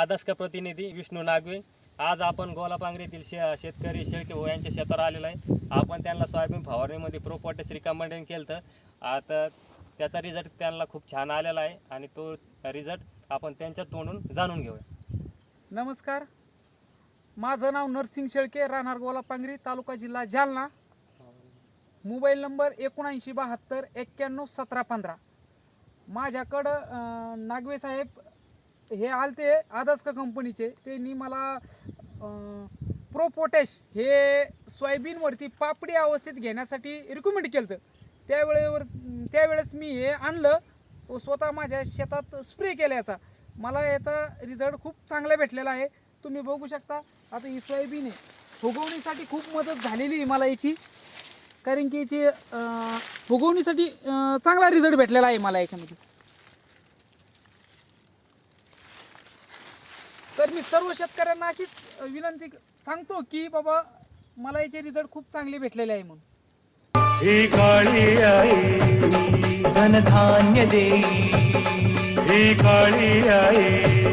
आदर्श का प्रतिनिधी विष्णू नागवे. आज आपण गोलापांगरीतील शे शेतकरी शेळके हो यांच्या शेतावर आलेलो आहे. आपण त्यांना सोयाबीन फवारणीमध्ये प्रोपोटेस रिकमेंडेड केलं तर आता त्याचा रिझल्ट त्यांना खूप छान आलेला आहे आणि तो रिझल्ट आपण त्यांच्या तोंडून जाणून घेऊया. नमस्कार. माझं नाव नरसिंग शेळके राहणार गोलापांगरी तालुका जिल्हा जालना. मोबाईल नंबर एकोणऐंशी बहात्तर एक्क्याण्णव सतरा पंधरा. माझ्याकडं नागवे साहेब हे आलते आदर्श कंपनीचे. त्यांनी मला प्रोपोटॅश हे सोयाबीनवरती पापडी अवस्थेत घेण्यासाठी रिकमेंड केलं होतं त्यावेळेवर त्यावेळेस मी हे आणलं. व स्वतः माझ्या शेतात स्प्रे केला याचा. मला याचा रिझल्ट खूप चांगला भेटलेला आहे. तुम्ही बघू शकता आता ही सोयाबीन आहे. फुगवणीसाठी खूप मदत झालेली आहे मला याची. कारण की याची फुगवणीसाठी चांगला रिझल्ट भेटलेला आहे मला याच्यामध्ये. तर मी सर्व शेतकऱ्यांना अशीच विनंती सांगतो की बाबा मला याचे रिझल्ट खूप चांगले भेटलेले आहे म्हणून. ही काळी आई धनधान्य देई ही काळी आई